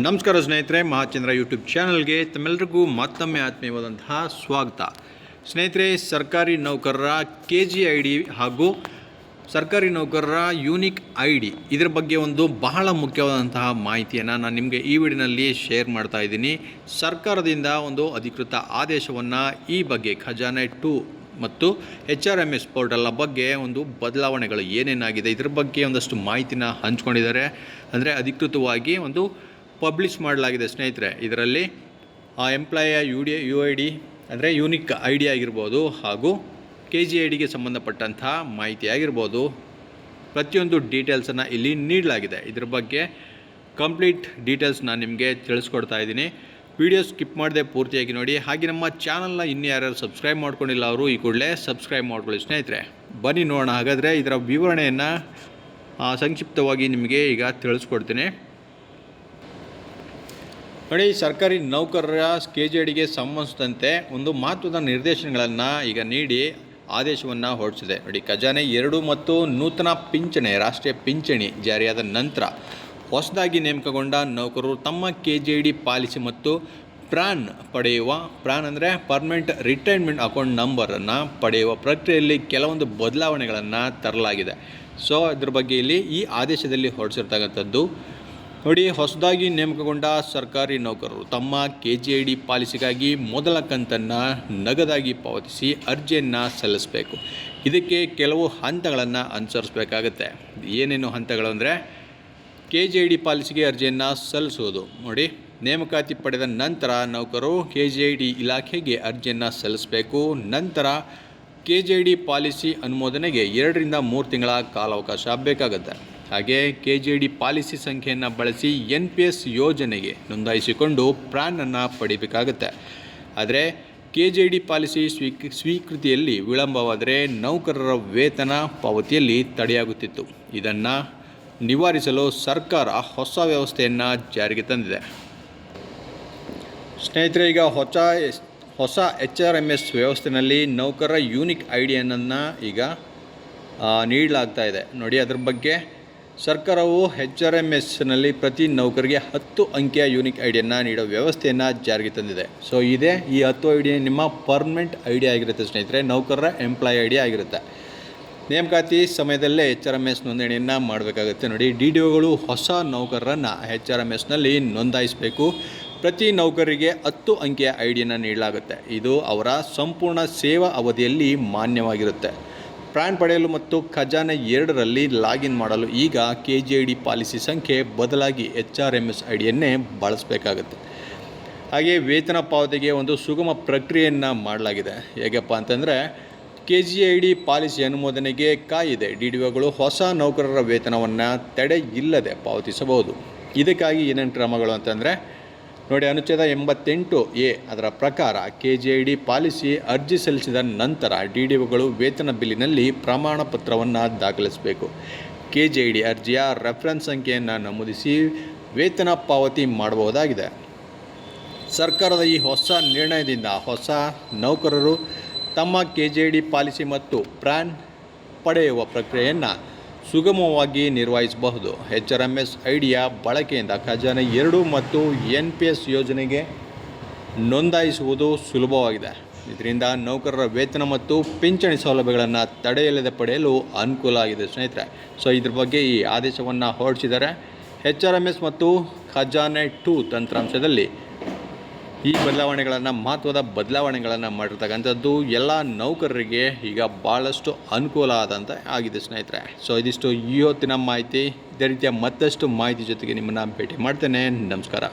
ನಮಸ್ಕಾರ ಸ್ನೇಹಿತರೆ, ಮಹಾಚಂದ್ರ ಯೂಟ್ಯೂಬ್ ಚಾನಲ್ಗೆ ತಮ್ಮೆಲ್ಲರಿಗೂ ಮತ್ತೊಮ್ಮೆ ಆತ್ಮೀಯವಾದಂತಹ ಸ್ವಾಗತ. ಸ್ನೇಹಿತರೆ, ಸರ್ಕಾರಿ ನೌಕರರ ಕೆ ಜಿ ಐ ಡಿ ಹಾಗೂ ಸರ್ಕಾರಿ ನೌಕರರ ಯೂನಿಕ್ ಐ ಡಿ ಇದರ ಬಗ್ಗೆ ಒಂದು ಬಹಳ ಮುಖ್ಯವಾದಂತಹ ಮಾಹಿತಿಯನ್ನು ನಾನು ನಿಮಗೆ ಈ ವಿಡಿಯೋನಲ್ಲಿ ಶೇರ್ ಮಾಡ್ತಾ ಇದ್ದೀನಿ. ಸರ್ಕಾರದಿಂದ ಒಂದು ಅಧಿಕೃತ ಆದೇಶವನ್ನು ಈ ಬಗ್ಗೆ ಖಜಾನೆ ಟು ಮತ್ತು ಎಚ್ ಆರ್ ಎಂ ಎಸ್ ಪೋರ್ಟಲ್ನ ಬಗ್ಗೆ ಒಂದು ಬದಲಾವಣೆಗಳು ಏನೇನಾಗಿದೆ ಇದ್ರ ಬಗ್ಗೆ ಒಂದಷ್ಟು ಮಾಹಿತಿನ ಹಂಚ್ಕೊಂಡಿದ್ದಾರೆ. ಅಂದರೆ ಅಧಿಕೃತವಾಗಿ ಒಂದು ಪಬ್ಲಿಷ್ ಮಾಡಲಾಗಿದೆ ಸ್ನೇಹಿತರೆ. ಇದರಲ್ಲಿ ಆ employee U D U I D ಅಂದರೆ ಯೂನಿಕ್ ಐ ಡಿ ಆಗಿರ್ಬೋದು ಹಾಗೂ ಕೆ ಜಿ ಐ ಡಿಗೆ ಸಂಬಂಧಪಟ್ಟಂತಹ ಮಾಹಿತಿ ಆಗಿರ್ಬೋದು. ಪ್ರತಿಯೊಂದು ಡೀಟೇಲ್ಸನ್ನು ಇಲ್ಲಿ ನೀಡಲಾಗಿದೆ. ಇದ್ರ ಬಗ್ಗೆ ಕಂಪ್ಲೀಟ್ ಡೀಟೇಲ್ಸ್ ನಾನು ನಿಮಗೆ ತಿಳಿಸ್ಕೊಡ್ತಾ ಇದ್ದೀನಿ. ವಿಡಿಯೋ ಸ್ಕಿಪ್ ಮಾಡದೆ ಪೂರ್ತಿಯಾಗಿ ನೋಡಿ. ಹಾಗೆ ನಮ್ಮ ಚಾನಲ್ನ ಇನ್ನು ಯಾರ್ಯಾರು ಸಬ್ಸ್ಕ್ರೈಬ್ ಮಾಡ್ಕೊಂಡಿಲ್ಲ ಅವರು ಈ ಕೂಡಲೇ ಸಬ್ಸ್ಕ್ರೈಬ್ ಮಾಡ್ಕೊಳ್ಳಿ ಸ್ನೇಹಿತರೆ. ಬನ್ನಿ ನೋಡೋಣ. ಹಾಗಾದರೆ ಇದರ ವಿವರಣೆಯನ್ನು ಸಂಕ್ಷಿಪ್ತವಾಗಿ ನಿಮಗೆ ಈಗ ತಿಳಿಸ್ಕೊಡ್ತೀನಿ. ನೋಡಿ, ಸರ್ಕಾರಿ ನೌಕರರ ಕೆ ಜೆ ಡಿಗೆ ಸಂಬಂಧಿಸಿದಂತೆ ಒಂದು ಮಹತ್ವದ ನಿರ್ದೇಶನಗಳನ್ನು ಈಗ ನೀಡಿ ಆದೇಶವನ್ನು ಹೊರಡಿಸಿದೆ. ನೋಡಿ, ಖಜಾನೆ ಎರಡು ಮತ್ತು ನೂತನ ಪಿಂಚಣಿ, ರಾಷ್ಟ್ರೀಯ ಪಿಂಚಣಿ ಜಾರಿಯಾದ ನಂತರ ಹೊಸದಾಗಿ ನೇಮಕಗೊಂಡ ನೌಕರರು ತಮ್ಮ ಕೆ ಜೆ ಡಿ ಪಾಲಿಸಿ ಮತ್ತು ಪ್ರಾನ್ ಪಡೆಯುವ ಪ್ರಾನ್ ಅಂದರೆ ಪರ್ಮನೆಂಟ್ ರಿಟೈರ್ಮೆಂಟ್ ಅಕೌಂಟ್ ನಂಬರನ್ನು ಪಡೆಯುವ ಪ್ರಕ್ರಿಯೆಯಲ್ಲಿ ಕೆಲವೊಂದು ಬದಲಾವಣೆಗಳನ್ನು ತರಲಾಗಿದೆ. ಸೊ, ಇದ್ರ ಬಗ್ಗೆ ಇಲ್ಲಿ ಈ ಆದೇಶದಲ್ಲಿ ಹೊರಡಿಸಿರ್ತಕ್ಕಂಥದ್ದು ನೋಡಿ, ಹೊಸದಾಗಿ ನೇಮಕಗೊಂಡ ಸರ್ಕಾರಿ ನೌಕರರು ತಮ್ಮ ಕೆ ಜಿ ಐ ಡಿ ಪಾಲಿಸಿಗಾಗಿ ಮೊದಲ ಕಂತನ್ನು ನಗದಾಗಿ ಪಾವತಿಸಿ ಅರ್ಜಿಯನ್ನು ಸಲ್ಲಿಸಬೇಕು. ಇದಕ್ಕೆ ಕೆಲವು ಹಂತಗಳನ್ನು ಅನುಸರಿಸಬೇಕಾಗತ್ತೆ. ಏನೇನು ಹಂತಗಳು ಅಂದರೆ ಕೆ ಜಿ ಐ ಡಿ ಪಾಲಿಸಿಗೆ ಅರ್ಜಿಯನ್ನು ಸಲ್ಲಿಸುವುದು. ನೋಡಿ, ನೇಮಕಾತಿ ಪಡೆದ ನಂತರ ನೌಕರರು ಕೆ ಜಿ ಐ ಡಿ ಇಲಾಖೆಗೆ ಅರ್ಜಿಯನ್ನು ಸಲ್ಲಿಸಬೇಕು. ನಂತರ K G I D policy ಅನುಮೋದನೆಗೆ ಎರಡರಿಂದ ಮೂರು ತಿಂಗಳ ಕಾಲಾವಕಾಶ ಬೇಕಾಗುತ್ತೆ. ಹಾಗೆ ಕೆ ಜೆ ಡಿ ಪಾಲಿಸಿ ಸಂಖ್ಯೆಯನ್ನು ಬಳಸಿ ಎನ್ ಪಿ ಎಸ್ ಯೋಜನೆಗೆ ನೋಂದಾಯಿಸಿಕೊಂಡು ಪ್ರಾನನ್ನು ಪಡಿಬೇಕಾಗುತ್ತೆ. ಆದರೆ ಕೆ ಜೆ ಡಿ ಪಾಲಿಸಿ ಸ್ವೀಕ್, ಸ್ವೀಕೃತಿಯಲ್ಲಿ ವಿಳಂಬವಾದರೆ ನೌಕರರ ವೇತನ ಪಾವತಿಯಲ್ಲಿ ತಡೆಯಾಗುತ್ತಿತ್ತು. ಇದನ್ನು ನಿವಾರಿಸಲು ಸರ್ಕಾರ ಹೊಸ ವ್ಯವಸ್ಥೆಯನ್ನು ಜಾರಿಗೆ ತಂದಿದೆ. ಸ್ನೇಹಿತರೆ, ಈಗ ಹೊಸ ಹೊಸ ಎಚ್ ಆರ್ ಎಂ ಎಸ್ ವ್ಯವಸ್ಥೆಯಲ್ಲಿ ನೌಕರರ ಯೂನಿಕ್ ಐಡಿಯನ್ನು ಡಿಯನ್ನು ಈಗ ನೀಡಲಾಗ್ತಾ ಇದೆ. ನೋಡಿ ಅದ್ರ ಬಗ್ಗೆ ಸರ್ಕಾರವು ಹೆಚ್ ಆರ್ ಎಂ ಎಸ್ನಲ್ಲಿ ಪ್ರತಿ ನೌಕರಿಗೆ ಹತ್ತು ಅಂಕಿಯ ಯೂನಿಕ್ ಐಡಿಯನ್ನು ಡಿಯನ್ನು ನೀಡೋ ವ್ಯವಸ್ಥೆಯನ್ನು ಜಾರಿಗೆ ತಂದಿದೆ. ಸೊ ಇದೆ ಈ ಹತ್ತು ಐ ಡಿ ನಿಮ್ಮ ಪರ್ಮನೆಂಟ್ ಐ ಡಿ ಆಗಿರುತ್ತೆ ಸ್ನೇಹಿತರೆ, ನೌಕರರ ಎಂಪ್ಲಾಯ್ ಐ ಡಿ ಆಗಿರುತ್ತೆ. ನೇಮಕಾತಿ ಸಮಯದಲ್ಲೇ ಎಚ್ ಆರ್ ಎಂ ಎಸ್ ನೋಂದಣಿಯನ್ನು ಮಾಡಬೇಕಾಗುತ್ತೆ ನೋಡಿ. ಡಿ ಡಿ ಒಗಳು ಹೊಸ ನೌಕರರನ್ನು ಎಚ್ ಆರ್ ಎಂ ಎಸ್ನಲ್ಲಿ ನೋಂದಾಯಿಸಬೇಕು. ಪ್ರತಿ ನೌಕರಿಗೆ ಹತ್ತು ಅಂಕಿಯ ಐ ಡಿಯನ್ನು ನೀಡಲಾಗುತ್ತೆ. ಇದು ಅವರ ಸಂಪೂರ್ಣ ಸೇವಾ ಅವಧಿಯಲ್ಲಿ ಮಾನ್ಯವಾಗಿರುತ್ತೆ. ಪ್ರಾನ್ ಪಡೆಯಲು ಮತ್ತು ಖಜಾನೆ ಎರಡರಲ್ಲಿ ಲಾಗಿನ್ ಮಾಡಲು ಈಗ K G I D policy ಸಂಖ್ಯೆ ಬದಲಾಗಿ H R M S I ಡಿಯನ್ನೇ ಬಳಸಬೇಕಾಗುತ್ತೆ. ಹಾಗೆ ವೇತನ ಪಾವತಿಗೆ ಒಂದು ಸುಗಮ ಪ್ರಕ್ರಿಯೆಯನ್ನು ಮಾಡಲಾಗಿದೆ. ಹೇಗಪ್ಪ ಅಂತಂದರೆ K G I D policy ಅನುಮೋದನೆಗೆ ಕಾಯಿದೆ. ಡಿ ಡಿ ಒಗಳು ಹೊಸ ನೌಕರರ ವೇತನವನ್ನು ತಡೆ ಇಲ್ಲದೆ ಪಾವತಿಸಬಹುದು. ಇದಕ್ಕಾಗಿ ಏನೇನು ಕ್ರಮಗಳು ಅಂತಂದರೆ ನೋಡಿ, ಅನುಚ್ಛೇದ ಎಂಬತ್ತೆಂಟು ಎ ಅದರ ಪ್ರಕಾರ ಕೆ ಜಿ ಡಿ ಪಾಲಿಸಿ ಅರ್ಜಿ ಸಲ್ಲಿಸಿದ ನಂತರ ಡಿ ಡಿ ಒಗಳು ವೇತನ ಬಿಲ್ಲಿನಲ್ಲಿ ಪ್ರಮಾಣ ಪತ್ರವನ್ನು ದಾಖಲಿಸಬೇಕು. ಕೆ ಜಿ ಡಿ ಅರ್ಜಿಯ ರೆಫರೆನ್ಸ್ ಸಂಖ್ಯೆಯನ್ನು ನಮೂದಿಸಿ ವೇತನ ಪಾವತಿ ಮಾಡಬಹುದಾಗಿದೆ. ಸರ್ಕಾರದ ಈ ಹೊಸ ನಿರ್ಣಯದಿಂದ ಹೊಸ ನೌಕರರು ತಮ್ಮ ಕೆ ಜೆ ಡಿ ಪಾಲಿಸಿ ಮತ್ತು ಪ್ರ್ಯಾನ್ ಪಡೆಯುವ ಪ್ರಕ್ರಿಯೆಯನ್ನು ಸುಗಮವಾಗಿ ನಿರ್ವಹಿಸಬಹುದು. ಎಚ್ ಆರ್ ಎಂ ಎಸ್ ಐಡಿಯಾ ಬಳಕೆಯಿಂದ ಖಜಾನೆ ಎರಡು ಮತ್ತು ಎನ್ ಪಿ ಎಸ್ ಯೋಜನೆಗೆ ನೋಂದಾಯಿಸುವುದು ಸುಲಭವಾಗಿದೆ. ಇದರಿಂದ ನೌಕರರ ವೇತನ ಮತ್ತು ಪಿಂಚಣಿ ಸೌಲಭ್ಯಗಳನ್ನು ತಡೆಯಲ್ಲದೆ ಪಡೆಯಲು ಅನುಕೂಲ ಆಗಿದೆ ಸ್ನೇಹಿತರೆ. ಸೊ, ಇದ್ರ ಬಗ್ಗೆ ಈ ಆದೇಶವನ್ನು ಹೊರಡಿಸಿದ್ದಾರೆ. ಎಚ್ ಆರ್ ಎಂ ಎಸ್ ಮತ್ತು ಖಜಾನೆ ಟು ತಂತ್ರಾಂಶದಲ್ಲಿ ಈ ಬದಲಾವಣೆಗಳನ್ನು, ಮಹತ್ವದ ಬದಲಾವಣೆಗಳನ್ನು ಮಾಡಿರ್ತಕ್ಕಂಥದ್ದು ಎಲ್ಲ ನೌಕರರಿಗೆ ಈಗ ಭಾಳಷ್ಟು ಅನುಕೂಲ ಆದಂತೆ ಆಗಿದೆ ಸ್ನೇಹಿತರೆ. ಸೊ ಇದಿಷ್ಟು ಈ ಹೊತ್ತಿನ ಮಾಹಿತಿ. ಇದೇ ರೀತಿಯ ಮತ್ತಷ್ಟು ಮಾಹಿತಿ ಜೊತೆಗೆ ನಿಮ್ಮನ್ನು ಭೇಟಿ ಮಾಡ್ತೇನೆ. ನಮಸ್ಕಾರ.